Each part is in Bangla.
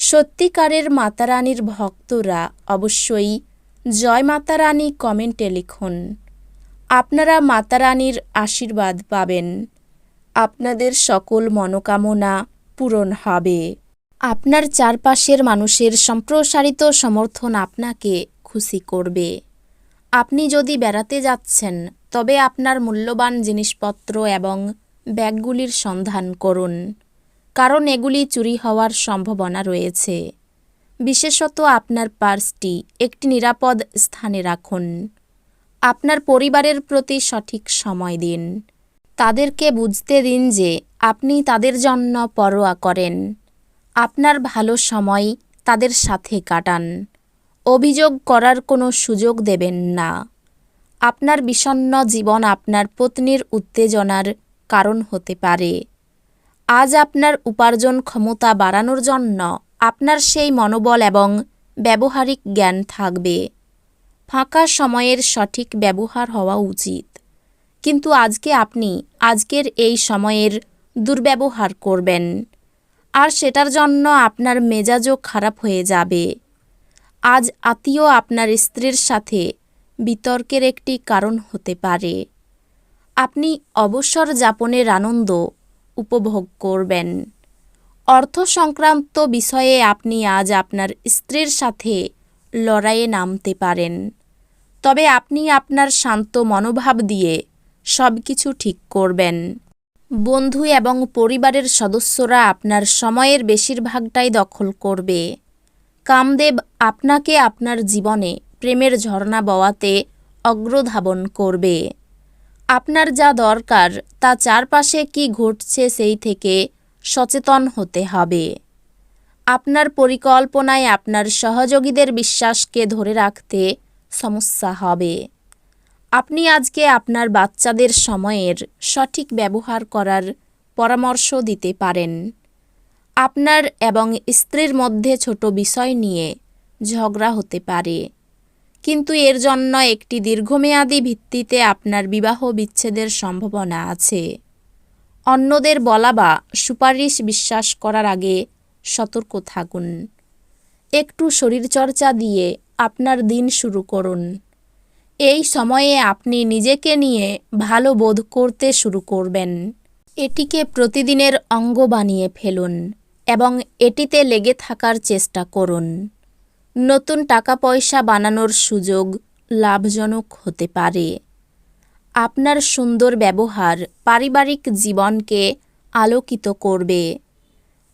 সত্যিকারের মাতারানীর ভক্তরা অবশ্যই জয় মাতারানী কমেন্টে লিখুন। আপনারা মাতারানীর আশীর্বাদ পাবেন। আপনাদের সকল মনোকামনা পূরণ হবে। আপনার চারপাশের মানুষের সম্প্রসারিত সমর্থন আপনাকে খুশি করবে। আপনি যদি বেড়াতে যাচ্ছেন, তবে আপনার মূল্যবান জিনিসপত্র এবং ব্যাগগুলির সন্ধান করুন। কারণ এগুলি চুরি হওয়ার সম্ভাবনা রয়েছে। বিশেষত আপনার পার্সটি একটি নিরাপদ স্থানে রাখুন। আপনার পরিবারের প্রতি সঠিক সময় দিন। তাদেরকে বুঝতে দিন যে আপনি তাদের জন্য পরোয়া করেন। আপনার ভালো সময় তাদের সাথে কাটান। অভিযোগ করার কোনো সুযোগ দেবেন না। আপনার বিষণ্ন জীবন আপনার পত্নীর উত্তেজনার কারণ হতে পারে। আজ আপনার উপার্জন ক্ষমতা বাড়ানোর জন্য আপনার সেই মনোবল এবং ব্যবহারিক জ্ঞান থাকবে। ফাঁকা সময়ের সঠিক ব্যবহার হওয়া উচিত। কিন্তু আজকে আপনি আজকের এই সময়ের দুর্ব্যবহার করবেন। আর সেটার জন্য আপনার মেজাজও খারাপ হয়ে যাবে। আজ আত্মীয় আপনার স্ত্রীর সাথে বিতর্কের একটি কারণ হতে পারে। আপনি অবসর যাপনের আনন্দ উপভোগ করবেন। অর্থ সংক্রান্ত বিষয়ে আপনি আজ আপনার স্ত্রীর সাথে লড়াইয়ে নামতে পারেন। তবে আপনি আপনার শান্ত মনোভাব দিয়ে সব কিছু ঠিক করবেন। বন্ধু এবং পরিবারের সদস্যরা আপনার সময়ের বেশিরভাগটাই দখল করবে। কামদেব আপনাকে আপনার জীবনে প্রেমের ঝর্ণা বওয়াতে অগ্রধাবন করবে। আপনার যা দরকার, তা চারপাশে কি ঘটছে সেই থেকে সচেতন হতে হবে। আপনার পরিকল্পনায় আপনার সহযোগীদের বিশ্বাসকে ধরে রাখতে সমস্যা হবে। আপনি আজকে আপনার বাচ্চাদের সময়ের সঠিক ব্যবহার করার পরামর্শ দিতে পারেন। আপনার এবং স্ত্রীর মধ্যে ছোট বিষয় নিয়ে ঝগড়া হতে পারে। কিন্তু এর জন্য একটি দীর্ঘমেয়াদী ভিত্তিতে আপনার বিবাহ বিচ্ছেদের সম্ভাবনা আছে। অন্যদের বলা বা সুপারিশ বিশ্বাস করার আগে সতর্ক থাকুন। একটু শরীরচর্চা দিয়ে আপনার দিন শুরু করুন। এই সময়ে আপনি নিজেকে নিয়ে ভালো বোধ করতে শুরু করবেন। এটিকে প্রতিদিনের অঙ্গ বানিয়ে ফেলুন এবং এটিতে লেগে থাকার চেষ্টা করুন। নতুন টাকা পয়সা বানানোর সুযোগ লাভজনক হতে পারে। আপনার সুন্দর ব্যবহার পারিবারিক জীবনকে আলোকিত করবে।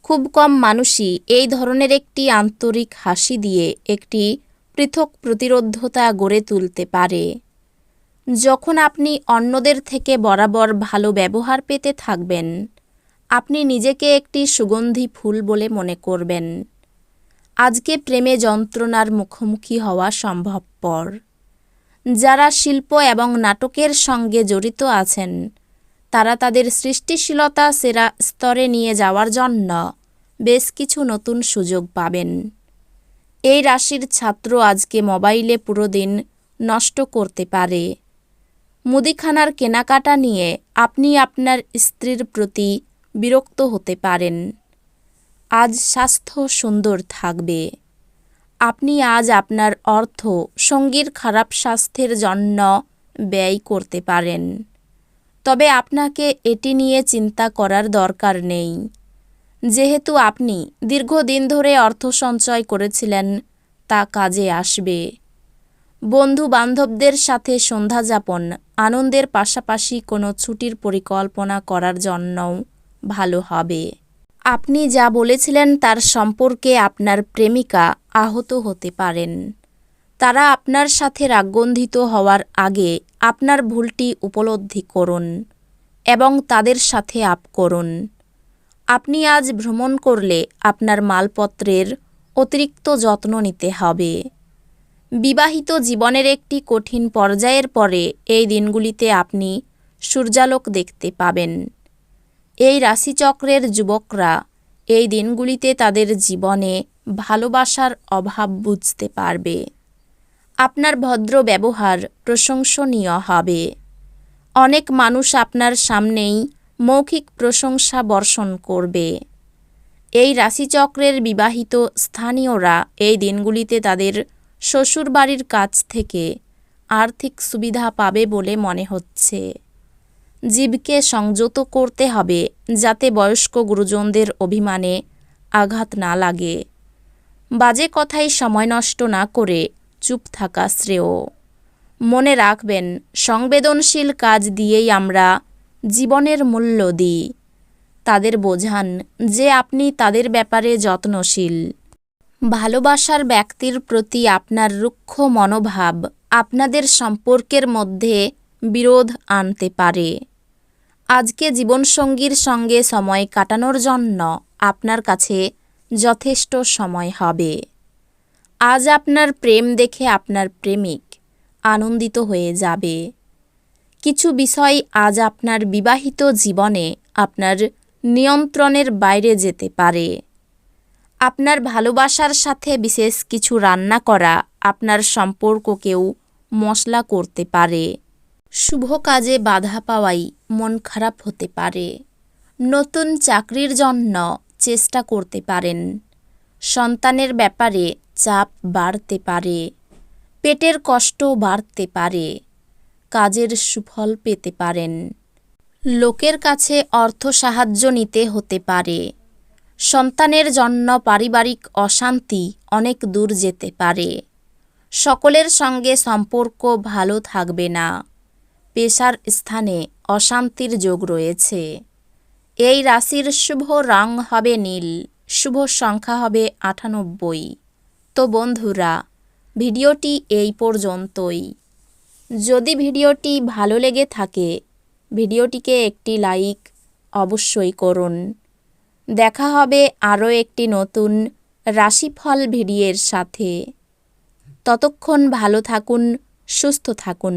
খুব কম মানুষই এই ধরনের একটি আন্তরিক হাসি দিয়ে একটি পৃথক প্রতিরোধতা গড়ে তুলতে পারে। যখন আপনি অন্যদের থেকে বরাবর ভালো ব্যবহার পেতে থাকবেন, আপনি নিজেকে একটি সুগন্ধি ফুল বলে মনে করবেন। আজকে প্রেমে যন্ত্রণার মুখোমুখি হওয়া সম্ভবপর। যারা শিল্প এবং নাটকের সঙ্গে জড়িত আছেন, তারা তাদের সৃষ্টিশীলতা সেরা স্তরে নিয়ে যাওয়ার জন্য বেশ কিছু নতুন সুযোগ পাবেন। এই রাশির ছাত্র আজকে মোবাইলে পুরো দিন নষ্ট করতে পারে। মুদিখানার কেনাকাটা নিয়ে আপনি আপনার স্ত্রীর প্রতি বিরক্ত হতে পারেন। আজ স্বাস্থ্য সুন্দর থাকবে। আপনি আজ আপনার অর্থ সঙ্গীর খারাপ স্বাস্থ্যের জন্য ব্যয় করতে পারেন। তবে আপনাকে এটি নিয়ে চিন্তা করার দরকার নেই। যেহেতু আপনি দীর্ঘদিন ধরে অর্থ সঞ্চয় করেছিলেন, তা কাজে আসবে। বন্ধু বান্ধবদের সাথে সন্ধ্যা যাপন, আনন্দের পাশাপাশি কোনো ছুটির পরিকল্পনা করার জন্যও ভালো হবে। আপনি যা বলেছিলেন তার সম্পর্কে আপনার প্রেমিকা আহত হতে পারেন। তারা আপনার সাথে রাগগন্ধিত হওয়ার আগে আপনার ভুলটি উপলব্ধি করুন এবং তাদের সাথে আপ করুন। আপনি আজ ভ্রমণ করলে আপনার মালপত্রের অতিরিক্ত যত্ন নিতে হবে। বিবাহিত জীবনের একটি কঠিন পর্যায়ের পরে এই দিনগুলিতে আপনি সূর্যালোক দেখতে পাবেন। এই রাশিচক্রের যুবকরা এই দিনগুলিতে তাদের জীবনে ভালোবাসার অভাব বুঝতে পারবে। আপনার ভদ্র ব্যবহার প্রশংসনীয় হবে। অনেক মানুষ আপনার সামনেই মৌখিক প্রশংসা বর্ষণ করবে। এই রাশিচক্রের বিবাহিত স্থানীয়রা এই দিনগুলিতে তাদের শ্বশুরবাড়ির কাছ থেকে আর্থিক সুবিধা পাবে বলে মনে হচ্ছে। জীবকে সংযত করতে হবে যাতে বয়স্ক গুরুজনদের অভিমানে আঘাত না লাগে। বাজে কথায় সময় নষ্ট না করে চুপ থাকা শ্রেয়। মনে রাখবেন, সংবেদনশীল কাজ দিয়েই আমরা জীবনের মূল্য দিই। তাদের বোঝান যে আপনি তাদের ব্যাপারে যত্নশীল। ভালোবাসার ব্যক্তির প্রতি আপনার রুক্ষ মনোভাব আপনাদের সম্পর্কের মধ্যে বিরোধ আনতে পারে। আজকে জীবনসঙ্গীর সঙ্গে সময় কাটানোর জন্য আপনার কাছে যথেষ্ট সময় হবে। আজ আপনার প্রেম দেখে আপনার প্রেমিক আনন্দিত হয়ে যাবে। কিছু বিষয় আজ আপনার বিবাহিত জীবনে আপনার নিয়ন্ত্রণের বাইরে যেতে পারে। আপনার ভালোবাসার সাথে বিশেষ কিছু রান্না করা আপনার সম্পর্ককেও মশলা করতে পারে। শুভ কাজে বাধা পাওয়াই মন খারাপ হতে পারে। নতুন চাকরির জন্য চেষ্টা করতে পারেন। সন্তানের ব্যাপারে চাপ বাড়তে পারে। পেটের কষ্ট বাড়তে পারে। কাজের সুফল পেতে পারেন। লোকের কাছে অর্থ সাহায্য নিতে হতে পারে। সন্তানের জন্য পারিবারিক অশান্তি অনেক দূর যেতে পারে। সকলের সঙ্গে সম্পর্ক ভালো থাকবে না। পেশার স্থানে অশান্তির যোগ রয়েছে। এই রাশির শুভ রং হবে নীল, শুভ সংখ্যা হবে আটানব্বই। তো বন্ধুরা, ভিডিওটি এই পর্যন্তই। যদি ভিডিওটি ভালো লেগে থাকে, ভিডিওটিকে একটি লাইক অবশ্যই করুন। দেখা হবে আরও একটি নতুন রাশিফল ভিডিওর সাথে। ততক্ষণ ভালো থাকুন, সুস্থ থাকুন।